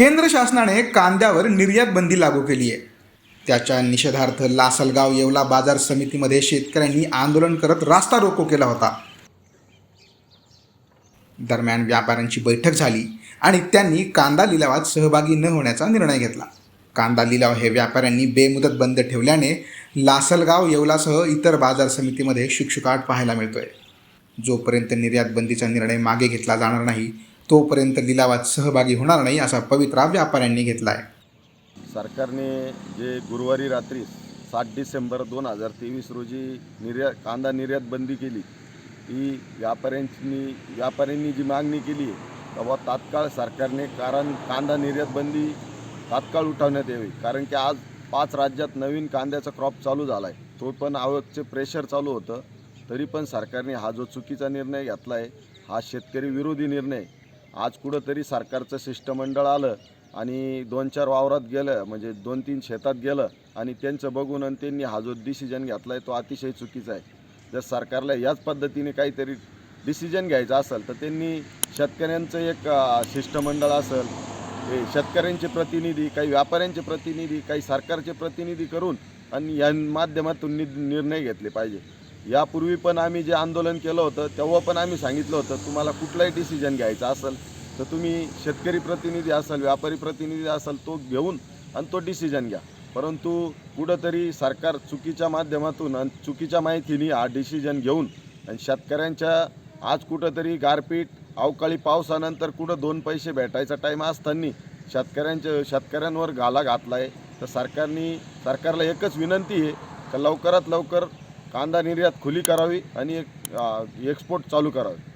केंद्र शासनाने कांद्यावर निर्यात बंदी लागू केली आहे. त्याच्या निषेधार्थ लासलगाव येवला बाजार समितीमध्ये शेतकऱ्यांनी आंदोलन करत रास्ता रोको केला होता. दरम्यान व्यापाऱ्यांची बैठक झाली आणि त्यांनी कांदा लिलावात सहभागी न होण्याचा निर्णय घेतला. कांदा लिलाव हे व्यापाऱ्यांनी बेमुदत बंद ठेवल्याने लासलगाव येवलासह इतर बाजार समितीमध्ये शुकशुकाट पाहायला मिळतोय. जोपर्यंत निर्यात बंदीचा निर्णय मागे घेतला जाणार नाही तोपर्यंत लिलावात सहभागी होणार नाही असा पवित्रा व्यापाऱ्यांनी घेतला आहे सरकारने जे गुरुवारी रात्री सात डिसेंबर दोन हजार तेवीस रोजी निर्यात कांदा निर्यात बंदी केली ती व्यापाऱ्यांनी व्यापाऱ्यांनी जी मागणी केली तेव्हा तात्काळ सरकारने कारण कांदा निर्यात बंदी तात्काळ उठवण्यात यावी. कारण की आज पाच राज्यात नवीन कांद्याचा क्रॉप चालू झाला आहे तो पण आवकचे प्रेशर चालू होतं तरी पण सरकारने हा जो चुकीचा निर्णय घेतला आहे हा शेतकरी विरोधी निर्णय आज कुठंतरी सरकारचं शिष्टमंडळ आलं आणि दोन चार वावरात गेलं म्हणजे दोन तीन शेतात गेलं आणि त्यांचं बघून आणि त्यांनी हा जो डिसिजन घेतला आहे तो अतिशय चुकीचा आहे. जर सरकारला याच पद्धतीने काहीतरी डिसिजन घ्यायचं असेल तर त्यांनी शेतकऱ्यांचं एक शिष्टमंडळ असेल हे शेतकऱ्यांचे प्रतिनिधी काही व्यापाऱ्यांचे प्रतिनिधी काही सरकारचे प्रतिनिधी करून आणि या माध्यमातून नि निर्णय घेतले पाहिजे. यापूर्वी पण आम्ही जे आंदोलन केलं होतं तेव्हा पण आम्ही सांगितलं होतं तुम्हाला कुठलाही डिसिजन घ्यायचा असेल तर तुम्ही शेतकरी प्रतिनिधी असाल व्यापारी प्रतिनिधी असाल तो घेऊन आणि तो डिसिजन घ्या. परंतु कुठंतरी सरकार चुकीच्या माध्यमातून आणि चुकीच्या माहितीने हा डिसिजन घेऊन आणि शेतकऱ्यांच्या आज कुठंतरी गारपीट अवकाळी पावसानंतर कुठं दोन पैसे भेटायचा टाईम असताना शेतकऱ्यांच्या शेतकऱ्यांवर घाला घातला आहे तर सरकारने सरकारला एकच विनंती आहे का लवकरात लवकर कांदा निर्यात खुली करावी आणि एक एक्सपोर्ट चालू करावी.